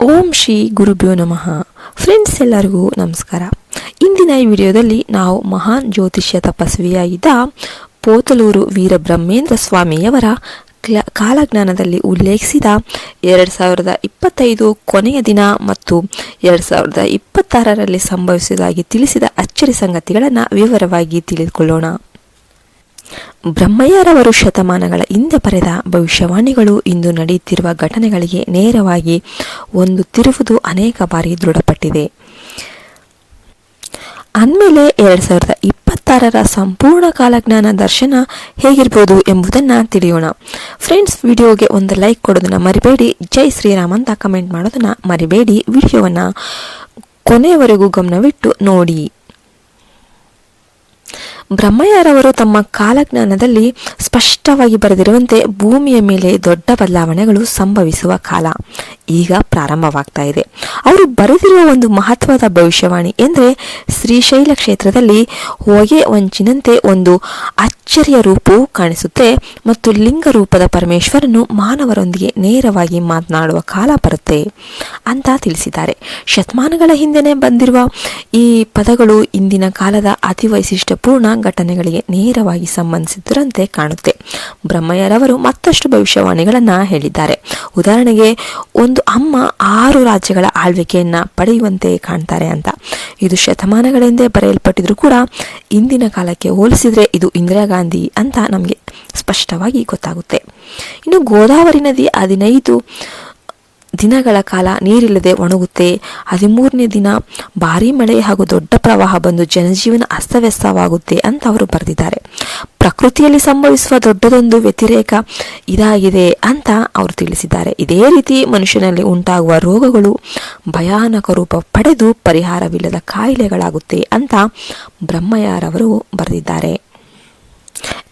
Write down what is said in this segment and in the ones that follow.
ಓಂ ಶ್ರೀ ಗುರುಭ್ಯೋ ನಮಃ. ಫ್ರೆಂಡ್ಸ್ ಎಲ್ಲರಿಗೂ ನಮಸ್ಕಾರ. ಇಂದಿನ ಈ ವಿಡಿಯೋದಲ್ಲಿ ನಾವು ಮಹಾನ್ ಜ್ಯೋತಿಷ್ಯ ತಪಸ್ವಿಯಾಗಿದ್ದ ಪೋತಲೂರು ವೀರಬ್ರಹ್ಮೇಂದ್ರ ಸ್ವಾಮಿಯವರ ಕ್ಲ, ಕಾಲಜ್ಞಾನದಲ್ಲಿ ಉಲ್ಲೇಖಿಸಿದ ಎರಡು ಸಾವಿರದ ಇಪ್ಪತ್ತೈದು ಕೊನೆಯ ದಿನ ಮತ್ತು ಎರಡು ಸಾವಿರದ ಇಪ್ಪತ್ತಾರರಲ್ಲಿ ಸಂಭವಿಸುವುದಾಗಿ ತಿಳಿಸಿದ ಅಚ್ಚರಿ ಸಂಗತಿಗಳನ್ನು ವಿವರವಾಗಿ ತಿಳಿದುಕೊಳ್ಳೋಣ. ಬ್ರಹ್ಮಯ್ಯರವರು ಶತಮಾನಗಳ ಹಿಂದೆ ಬರೆದ ಭವಿಷ್ಯವಾಣಿಗಳು ಇಂದು ನಡೆಯುತ್ತಿರುವ ಘಟನೆಗಳಿಗೆ ನೇರವಾಗಿ ಒಂದು ತಿರುವುದು ಅನೇಕ ಬಾರಿ ದೃಢಪಟ್ಟಿದೆ. ಅಂದಮೇಲೆ ಎರಡು ಸಾವಿರದ ಇಪ್ಪತ್ತಾರರ ಸಂಪೂರ್ಣ ಕಾಲಜ್ಞಾನ ದರ್ಶನ ಹೇಗಿರ್ಬೋದು ಎಂಬುದನ್ನು ತಿಳಿಯೋಣ. ಫ್ರೆಂಡ್ಸ್, ವಿಡಿಯೋಗೆ ಒಂದು ಲೈಕ್ ಕೊಡೋದನ್ನು ಮರಿಬೇಡಿ. ಜೈ ಶ್ರೀರಾಮ್ ಅಂತ ಕಮೆಂಟ್ ಮಾಡೋದನ್ನು ಮರಿಬೇಡಿ. ವಿಡಿಯೋವನ್ನು ಕೊನೆಯವರೆಗೂ ಗಮನವಿಟ್ಟು ನೋಡಿ. ಬ್ರಹ್ಮಯ್ಯರವರು ತಮ್ಮ ಕಾಲಜ್ಞಾನದಲ್ಲಿ ಸ್ಪಷ್ಟವಾಗಿ ಬರೆದಿರುವಂತೆ ಭೂಮಿಯ ಮೇಲೆ ದೊಡ್ಡ ಬದಲಾವಣೆಗಳು ಸಂಭವಿಸುವ ಕಾಲ. ಈಗ ಪ್ರಾರಂಭವಾಗ್ತಾ ಇದೆ. ಅವರು ಬರೆದಿರುವ ಒಂದು ಮಹತ್ವದ ಭವಿಷ್ಯವಾಣಿ ಎಂದರೆ ಶ್ರೀಶೈಲ ಕ್ಷೇತ್ರದಲ್ಲಿ ಹೊಗೆ ವಂಚಿನಂತೆ ಒಂದು ಅಚ್ಚರಿಯ ರೂಪವು ಕಾಣಿಸುತ್ತೆ ಮತ್ತು ಲಿಂಗ ರೂಪದ ಪರಮೇಶ್ವರನು ಮಾನವರೊಂದಿಗೆ ನೇರವಾಗಿ ಮಾತನಾಡುವ ಕಾಲ ಬರುತ್ತೆ. ಅಂತ ತಿಳಿಸಿದ್ದಾರೆ. ಶತಮಾನಗಳ ಹಿಂದೆನೆ ಬಂದಿರುವ ಈ ಪದಗಳು ಇಂದಿನ ಕಾಲದ ಅತಿ ವೈಶಿಷ್ಟ್ಯಪೂರ್ಣ ಘಟನೆಗಳಿಗೆ ನೇರವಾಗಿ ಸಂಬಂಧಿಸಿದ್ದರಂತೆ ಕಾಣುತ್ತೆ. ಬ್ರಹ್ಮಯ್ಯರವರು ಮತ್ತಷ್ಟು ಭವಿಷ್ಯವಾಣಿಗಳನ್ನು ಹೇಳಿದ್ದಾರೆ. ಉದಾಹರಣೆಗೆ, ಒಂದು ಅಮ್ಮ ಆರು ರಾಜ್ಯಗಳ ಆಳ್ವಿಕೆಯನ್ನ ಪಡೆಯುವಂತೆ ಕಾಣ್ತಾರೆ ಅಂತ. ಇದು ಶತಮಾನಗಳ ಹಿಂದೆ ಬರೆಯಲ್ಪಟ್ಟಿದ್ರು ಕೂಡ ಇಂದಿನ ಕಾಲಕ್ಕೆ ಹೋಲಿಸಿದ್ರೆ ಇದು ಇಂದಿರಾ ಗಾಂಧಿ ಅಂತ ನಮಗೆ ಸ್ಪಷ್ಟವಾಗಿ ಗೊತ್ತಾಗುತ್ತೆ. ಇನ್ನು ಗೋದಾವರಿ ನದಿ ಹದಿನೈದು ದಿನಗಳ ಕಾಲ ನೀರಿಲ್ಲದೆ ಒಣಗುತ್ತೆ. ಹದಿಮೂರನೇ ದಿನ ಭಾರೀ ಮಳೆ ಹಾಗೂ ದೊಡ್ಡ ಪ್ರವಾಹ ಬಂದು ಜನಜೀವನ ಅಸ್ತವ್ಯಸ್ತವಾಗುತ್ತೆ ಅಂತ ಅವರು ಬರೆದಿದ್ದಾರೆ. ಪ್ರಕೃತಿಯಲ್ಲಿ ಸಂಭವಿಸುವ ದೊಡ್ಡದೊಂದು ವ್ಯತಿರೇಕ ಇದಾಗಿದೆ ಅಂತ ಅವರು ತಿಳಿಸಿದ್ದಾರೆ. ಇದೇ ರೀತಿ ಮನುಷ್ಯನಲ್ಲಿ ಉಂಟಾಗುವ ರೋಗಗಳು ಭಯಾನಕ ರೂಪ ಪಡೆದು ಪರಿಹಾರವಿಲ್ಲದ ಕಾಯಿಲೆಗಳಾಗುತ್ತೆ ಅಂತ ಬ್ರಹ್ಮಯ್ಯರವರು ಬರೆದಿದ್ದಾರೆ.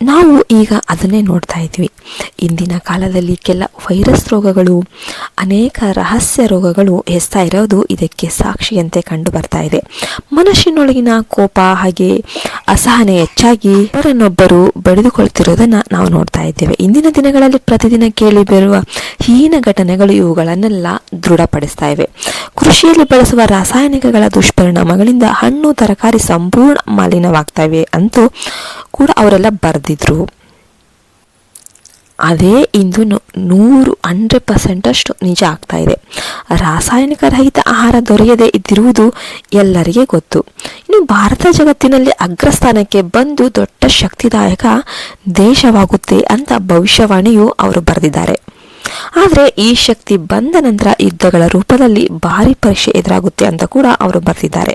ನಾವು ಈಗ ಅದನ್ನೇ ನೋಡ್ತಾ ಇದ್ವಿ ಇಂದಿನ ಕಾಲದಲ್ಲಿ ಕೆಲ ವೈರಸ್ ರೋಗಗಳು, ಅನೇಕ ರಹಸ್ಯ ರೋಗಗಳು ಹೆಸ್ತಾ ಇರೋದು ಇದಕ್ಕೆ ಸಾಕ್ಷಿಯಂತೆ ಕಂಡು ಬರ್ತಾ ಇದೆ. ಮನುಷ್ಯನೊಳಗಿನ ಕೋಪ ಹಾಗೆ ಅಸಹನೆ ಹೆಚ್ಚಾಗಿ ಅವರನ್ನೊಬ್ಬರು ಬೆಳೆದುಕೊಳ್ತಿರೋದನ್ನ ನಾವು ನೋಡ್ತಾ ಇದ್ದೇವೆ. ಇಂದಿನ ದಿನಗಳಲ್ಲಿ ಪ್ರತಿದಿನ ಕೇಳಿ ಬರುವ ಹೀನ ಘಟನೆಗಳು ಇವುಗಳನ್ನೆಲ್ಲ ದೃಢಪಡಿಸ್ತಾ ಇವೆ. ಕೃಷಿಯಲ್ಲಿ ಬಳಸುವ ರಾಸಾಯನಿಕಗಳ ದುಷ್ಪರಿಣಾಮಗಳಿಂದ ಹಣ್ಣು, ತರಕಾರಿ ಸಂಪೂರ್ಣ ಮಾಲಿನ್ಯವಾಗ್ತಾ ಇವೆ ಅಂತೂ ಕೂಡ ಅವರೆಲ್ಲ ಬರೆದಿದ್ರು. ಅದೇ ಇಂದು ನೂರು ಹಂಡ್ರೆಡ್ ಪರ್ಸೆಂಟಷ್ಟು ನಿಜ ಆಗ್ತಾ ಇದೆ. ರಾಸಾಯನಿಕ ರಹಿತ ಆಹಾರ ದೊರೆಯದೇ ಇದ್ದಿರುವುದು ಎಲ್ಲರಿಗೆ ಗೊತ್ತು. ಇನ್ನು ಭಾರತ ಜಗತ್ತಿನಲ್ಲಿ ಅಗ್ರಸ್ಥಾನಕ್ಕೆ ಬಂದು ದೊಡ್ಡ ಶಕ್ತಿದಾಯಕ ದೇಶವಾಗುತ್ತೆ ಅಂತ ಭವಿಷ್ಯವಾಣಿಯು ಅವರು ಬರೆದಿದ್ದಾರೆ. ಆದರೆ ಈ ಶಕ್ತಿ ಬಂದ ನಂತರ ಯುದ್ಧಗಳ ರೂಪದಲ್ಲಿ ಭಾರಿ ಪರೀಕ್ಷೆ ಎದುರಾಗುತ್ತೆ ಅಂತ ಕೂಡ ಅವರು ಬರೆದಿದ್ದಾರೆ.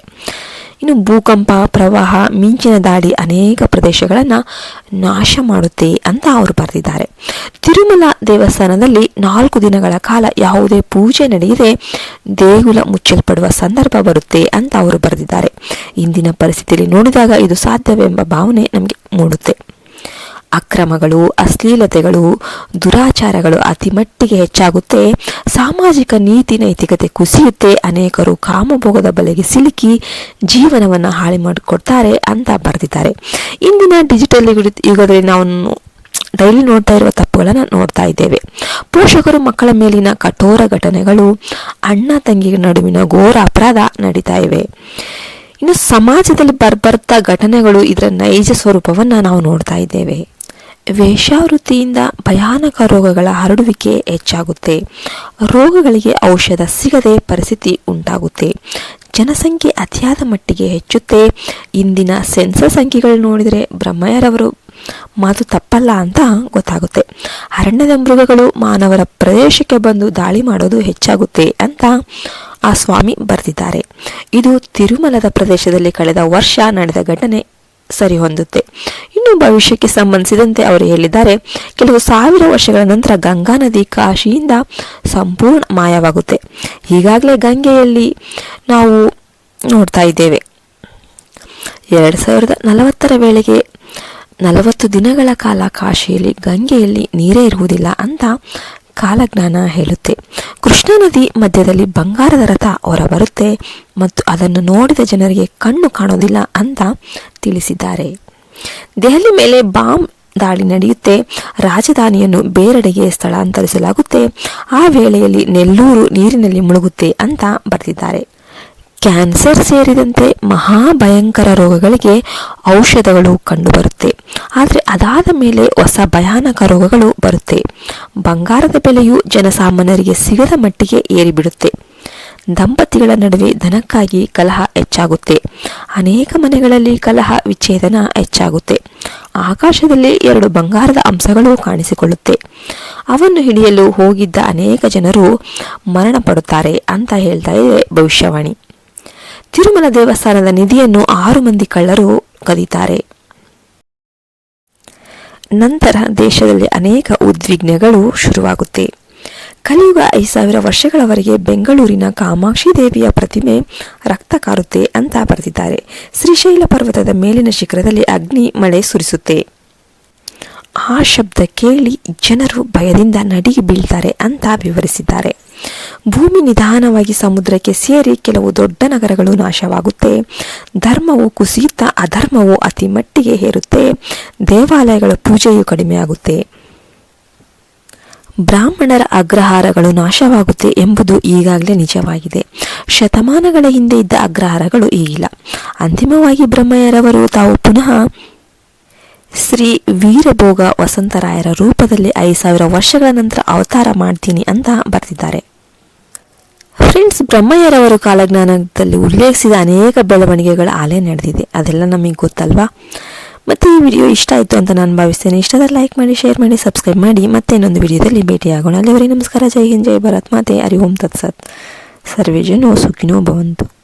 ಇನ್ನು ಭೂಕಂಪ, ಪ್ರವಾಹ, ಮಿಂಚಿನ ದಾಳಿ ಅನೇಕ ಪ್ರದೇಶಗಳನ್ನು ನಾಶ ಮಾಡುತ್ತೆ ಅಂತ ಅವರು ಬರೆದಿದ್ದಾರೆ. ತಿರುಮಲ ದೇವಸ್ಥಾನದಲ್ಲಿ ನಾಲ್ಕು ದಿನಗಳ ಕಾಲ ಯಾವುದೇ ಪೂಜೆ ನಡೆಯದೆ ದೇಗುಲ ಮುಚ್ಚಲ್ಪಡುವ ಸಂದರ್ಭ ಬರುತ್ತೆ ಅಂತ ಅವರು ಬರೆದಿದ್ದಾರೆ. ಇಂದಿನ ಪರಿಸ್ಥಿತಿಯಲ್ಲಿ ನೋಡಿದಾಗ ಇದು ಸಾಧ್ಯವೆಂಬ ಭಾವನೆ ನಮಗೆ ಮೂಡುತ್ತೆ. ಅಕ್ರಮಗಳು, ಅಶ್ಲೀಲತೆಗಳು, ದುರಾಚಾರಗಳು ಅತಿ ಮಟ್ಟಿಗೆ ಹೆಚ್ಚಾಗುತ್ತೆ. ಸಾಮಾಜಿಕ ನೀತಿ ನೈತಿಕತೆ ಕುಸಿಯುತ್ತೆ. ಅನೇಕರು ಕಾಮಭೋಗದ ಬಲೆಗೆ ಸಿಲುಕಿ ಜೀವನವನ್ನು ಹಾಳು ಮಾಡಿಕೊಡ್ತಾರೆ ಅಂತ ಬರೆದಿದ್ದಾರೆ. ಇಂದಿನ ಡಿಜಿಟಲ್ ಯುಗ- ಯುಗದಲ್ಲಿ ನಾವು ಡೈಲಿ ನೋಡ್ತಾ ಇರುವ ತಪ್ಪುಗಳನ್ನು ನೋಡ್ತಾ ಇದ್ದೇವೆ. ಪೋಷಕರು ಮಕ್ಕಳ ಮೇಲಿನ ಕಠೋರ ಘಟನೆಗಳು, ಅಣ್ಣ ತಂಗಿಯ ನಡುವಿನ ಘೋರ ಅಪರಾಧ ನಡೀತಾ ಇವೆ. ಇನ್ನು ಸಮಾಜದಲ್ಲಿ ಬರ್ಬರ್ತಾ ಘಟನೆಗಳು ಇದರ ನೈಜ ಸ್ವರೂಪವನ್ನು ನಾವು ನೋಡ್ತಾ ಇದ್ದೇವೆ. ವೇಷಾವೃತ್ತಿಯಿಂದ ಭಯಾನಕ ರೋಗಗಳ ಹರಡುವಿಕೆ ಹೆಚ್ಚಾಗುತ್ತೆ. ರೋಗಗಳಿಗೆ ಔಷಧ ಸಿಗದೆ ಪರಿಸ್ಥಿತಿ ಉಂಟಾಗುತ್ತೆ. ಜನಸಂಖ್ಯೆ ಅತಿಯಾದ ಮಟ್ಟಿಗೆ ಹೆಚ್ಚುತ್ತೆ. ಇಂದಿನ ಸೆನ್ಸಸ್ ಸಂಖ್ಯೆಗಳು ನೋಡಿದರೆ ಬ್ರಹ್ಮಯ್ಯರವರು ಮಾತು ತಪ್ಪಲ್ಲ ಅಂತ ಗೊತ್ತಾಗುತ್ತೆ. ಅರಣ್ಯದ ಮೃಗಗಳು ಮಾನವರ ಪ್ರದೇಶಕ್ಕೆ ಬಂದು ದಾಳಿ ಮಾಡೋದು ಹೆಚ್ಚಾಗುತ್ತೆ ಅಂತ ಆ ಸ್ವಾಮಿ ಬರೆದಿದ್ದಾರೆ. ಇದು ತಿರುಮಲದ ಪ್ರದೇಶದಲ್ಲಿ ಕಳೆದ ವರ್ಷ ನಡೆದ ಘಟನೆ ಸರಿ ಹೊಂದುತ್ತೆ ಇನ್ನು ಭವಿಷ್ಯಕ್ಕೆ ಸಂಬಂಧಿಸಿದಂತೆ ಅವರು ಹೇಳಿದ್ದಾರೆ, ಕೆಲವು ಸಾವಿರ ವರ್ಷಗಳ ನಂತರ ಗಂಗಾ ನದಿ ಕಾಶಿಯಿಂದ ಸಂಪೂರ್ಣ ಮಾಯವಾಗುತ್ತೆ. ಈಗಾಗಲೇ ಗಂಗೆಯಲ್ಲಿ ನಾವು ನೋಡ್ತಾ ಇದ್ದೇವೆ. ಎರಡು ಸಾವಿರದ ನಲವತ್ತರ ವೇಳೆಗೆ ನಲವತ್ತು ದಿನಗಳ ಕಾಲ ಕಾಶಿಯಲ್ಲಿ ಗಂಗೆಯಲ್ಲಿ ನೀರೇ ಇರುವುದಿಲ್ಲ ಅಂತ ಕಾಲಜ್ಞಾನ ಹೇಳುತ್ತೆ. ಕೃಷ್ಣಾ ನದಿ ಮಧ್ಯದಲ್ಲಿ ಬಂಗಾರದ ರಥ ಹೊರಬರುತ್ತೆ ಮತ್ತು ಅದನ್ನು ನೋಡಿದ ಜನರಿಗೆ ಕಣ್ಣು ಕಾಣೋದಿಲ್ಲ ಅಂತ ತಿಳಿಸಿದ್ದಾರೆ. ದೆಹಲಿ ಮೇಲೆ ಬಾಂಬ್ ದಾಳಿ ನಡೆಯುತ್ತೆ. ರಾಜಧಾನಿಯನ್ನು ಬೇರೆಡೆಗೆ ಸ್ಥಳಾಂತರಿಸಲಾಗುತ್ತೆ. ಆ ವೇಳೆಯಲ್ಲಿ ನೆಲ್ಲೂರು ನೀರಿನಲ್ಲಿ ಮುಳುಗುತ್ತೆ ಅಂತ ಬರೆದಿದ್ದಾರೆ. ಕ್ಯಾನ್ಸರ್ ಸೇರಿದಂತೆ ಮಹಾಭಯಂಕರ ರೋಗಗಳಿಗೆ ಔಷಧಗಳು ಕಂಡುಬರುತ್ತೆ. ಆದರೆ ಅದಾದ ಮೇಲೆ ಹೊಸ ಭಯಾನಕ ರೋಗಗಳು ಬರುತ್ತೆ. ಬಂಗಾರದ ಬೆಲೆಯು ಜನಸಾಮಾನ್ಯರಿಗೆ ಸಿಗದ ಮಟ್ಟಿಗೆ ಏರಿಬಿಡುತ್ತೆ. ದಂಪತಿಗಳ ನಡುವೆ ಧನಕ್ಕಾಗಿ ಕಲಹ ಹೆಚ್ಚಾಗುತ್ತೆ. ಅನೇಕ ಮನೆಗಳಲ್ಲಿ ಕಲಹ ವಿಚ್ಛೇದನ ಹೆಚ್ಚಾಗುತ್ತೆ. ಆಕಾಶದಲ್ಲಿ ಎರಡು ಬಂಗಾರದ ಅಂಶಗಳು ಕಾಣಿಸಿಕೊಳ್ಳುತ್ತೆ. ಅವನ್ನು ಹಿಡಿಯಲು ಹೋಗಿದ್ದ ಅನೇಕ ಜನರು ಮರಣ ಪಡುತ್ತಾರೆ ಅಂತ ಹೇಳ್ತಾ ಇದೆ ಭವಿಷ್ಯವಾಣಿ. ತಿರುಮಲ ದೇವಸ್ಥಾನದ ನಿಧಿಯನ್ನು ಆರು ಮಂದಿ ಕಳ್ಳರು ಕದೀತಾರೆ. ನಂತರ ದೇಶದಲ್ಲಿ ಅನೇಕ ಉದ್ವಿಗ್ನಗಳು ಶುರುವಾಗುತ್ತೆ. ಕಲಿಯುಗ ಐದು ಸಾವಿರ ವರ್ಷಗಳವರೆಗೆ ಬೆಂಗಳೂರಿನ ಕಾಮಾಕ್ಷಿ ದೇವಿಯ ಪ್ರತಿಮೆ ರಕ್ತ ಕಾರುತ್ತೆ ಅಂತ ಬರೆದಿದ್ದಾರೆ. ಶ್ರೀಶೈಲ ಪರ್ವತದ ಮೇಲಿನ ಶಿಖರದಲ್ಲಿ ಅಗ್ನಿ, ಮಳೆ ಸುರಿಸುತ್ತೆ. ಆ ಶಬ್ದ ಕೇಳಿ ಜನರು ಭಯದಿಂದ ನಡಿಗೆ ಬೀಳ್ತಾರೆ ಅಂತ ವಿವರಿಸಿದ್ದಾರೆ. ಭೂಮಿ ನಿಧಾನವಾಗಿ ಸಮುದ್ರಕ್ಕೆ ಸೇರಿ ಕೆಲವು ದೊಡ್ಡ ನಗರಗಳು ನಾಶವಾಗುತ್ತೆ. ಧರ್ಮವು ಕುಸಿಯುತ್ತಾ ಅಧರ್ಮವು ಅತಿ ಮಟ್ಟಿಗೆ ಹೇರುತ್ತೆ. ದೇವಾಲಯಗಳ ಪೂಜೆಯು ಕಡಿಮೆಯಾಗುತ್ತೆ. ಬ್ರಾಹ್ಮಣರ ಅಗ್ರಹಾರಗಳು ನಾಶವಾಗುತ್ತೆ ಎಂಬುದು ಈಗಾಗಲೇ ನಿಜವಾಗಿದೆ. ಶತಮಾನಗಳ ಹಿಂದೆ ಇದ್ದ ಅಗ್ರಹಾರಗಳು ಈಗಿಲ್ಲ ಅಂತಿಮವಾಗಿ ಬ್ರಹ್ಮಯ್ಯರವರು ತಾವು ಪುನಃ ಶ್ರೀ ವೀರಭೋಗ ವಸಂತರಾಯರ ರೂಪದಲ್ಲಿ ಐದು ಸಾವಿರ ವರ್ಷಗಳ ನಂತರ ಅವತಾರ ಮಾಡ್ತೀನಿ ಅಂತ ಬರೆದಿದ್ದಾರೆ. ಫ್ರೆಂಡ್ಸ್, ಬ್ರಹ್ಮಯ್ಯರವರು ಕಾಲಜ್ಞಾನದಲ್ಲಿ ಉಲ್ಲೇಖಿಸಿದ ಅನೇಕ ಬೆಳವಣಿಗೆಗಳ ಆಲೆ ನಡೆದಿದೆ. ಅದೆಲ್ಲ ನಮಗೆ ಗೊತ್ತಲ್ವಾ? ಮತ್ತು ಈ ವಿಡಿಯೋ ಇಷ್ಟ ಆಯಿತು ಅಂತ ನಾನು ಭಾವಿಸ್ತೇನೆ. ಇಷ್ಟದಲ್ಲಿ ಲೈಕ್ ಮಾಡಿ ಶೇರ್ ಮಾಡಿ ಸಬ್ಸ್ಕ್ರೈಬ್ ಮಾಡಿ. ಮತ್ತೆ ಇನ್ನೊಂದು ವಿಡಿಯೋದಲ್ಲಿ ಭೇಟಿಯಾಗೋಣ. ಅಲ್ಲಿವರೆಗೆ ನಮಸ್ಕಾರ. ಜೈ ಹಿಂದ್, ಜೈ ಭಾರತ್. ಮಾತೆ. ಹರಿ ಓಂ. ತತ್ಸತ್. ಸರ್ವೇ ಜನೋ ಸುಖಿನೋ ಭವಂತು.